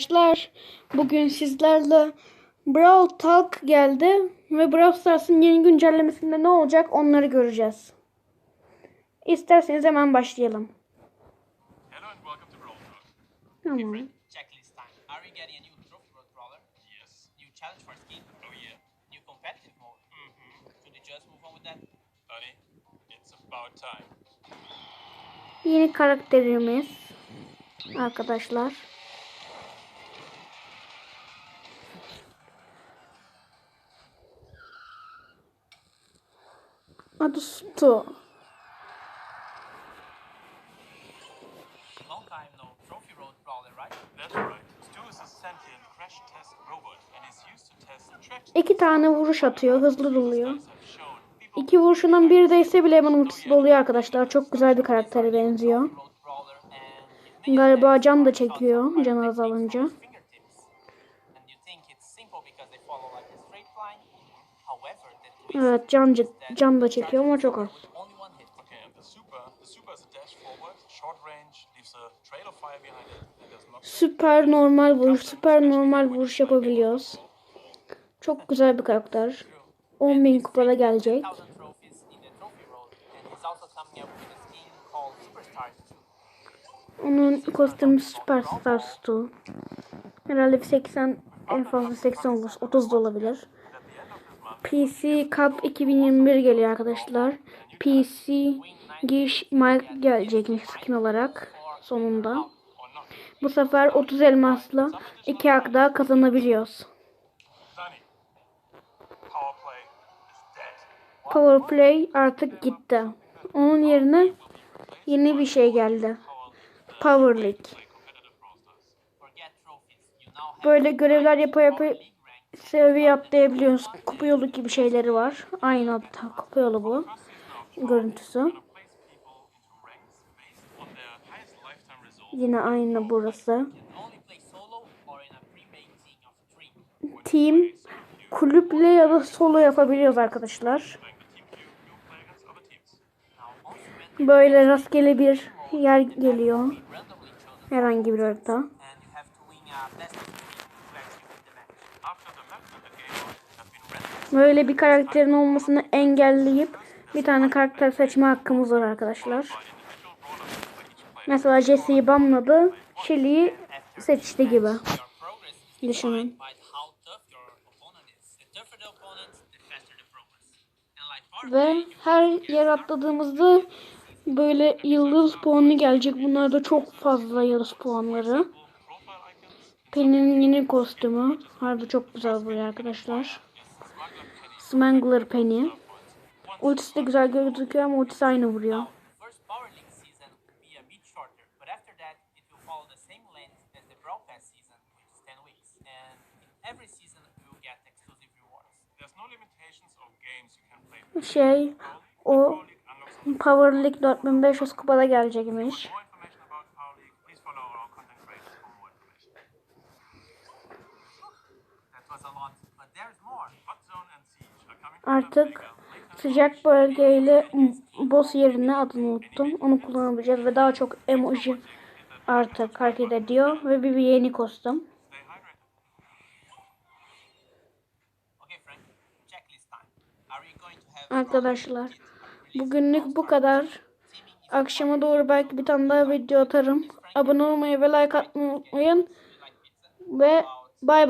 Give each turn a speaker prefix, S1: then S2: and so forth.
S1: Arkadaşlar bugün sizlerle Brawl Talk geldi ve Brawl Stars'ın yeni güncellemesinde ne olacak onları göreceğiz. İsterseniz hemen başlayalım.
S2: Hello and welcome to Brawl Talk.
S1: Tamam.
S3: Checklist time. Are
S2: test traction.
S1: İki tane vuruş atıyor, hızlı doluyor. İki vuruşundan biri değse bile hemen ultisi doluyor arkadaşlar. Çok güzel bir karaktere benziyor. Galiba can da çekiyor can azalınca. Evet can, can da çekiyor ama çok az. Süper normal vuruş, süper normal vuruş yapabiliyoruz. Çok güzel bir karakter. 10.000 kupada gelecek.
S3: 1000 trophies in the trophy road, and he's also coming up with a skin called Superstars 2.
S1: Onun kostümü Superstar Stu. Herhalde bir 80 en fazla 80 olur. 30 da olabilir. PC Cup 2021 geliyor arkadaşlar. PC giriş Mike gelecekmiş skin olarak sonunda. Bu sefer 30 elmasla 2 hak daha kazanabiliyoruz.
S2: Sunny. Power play is dead.
S1: Power Play artık gitti. Onun yerine yeni bir şey geldi. Power League. Böyle görevler yapa yapa. Seviye atlayabiliyoruz. Kupa yolu gibi şeyleri var. Aynı hatta kupa yolu bu. Görüntüsü. Yine aynı burası.
S3: Team
S1: kulüple ya da solo yapabiliyoruz arkadaşlar. Böyle rastgele bir yer geliyor. Herhangi bir harita. Böyle bir karakterin olmasını engelleyip bir tane karakter seçme hakkımız var arkadaşlar. Mesela Jesse'yi banladı. Shelly'yi seçti gibi. Düşünün. Ve her yer atladığımızda böyle yıldız puanı gelecek. Bunlar da çok fazla yıldız puanları. Penny'nin yeni kostümü. Harbi çok güzel buraya arkadaşlar. Smangler Penny. Ultisi de güzel gözüküyor ama ultisi aynı vuruyor.
S3: First Power League season will be a
S1: Artık sıcak bölgeyle boss yerine adını unuttum. Onu kullanabileceğiz ve daha çok emoji artık hareket ediyor ve bir, bir yeni kostüm. Arkadaşlar bugünlük bu kadar. Akşama doğru belki bir tane daha video atarım. Abone olmayı ve like atmayı unutmayın. Ve bay bay.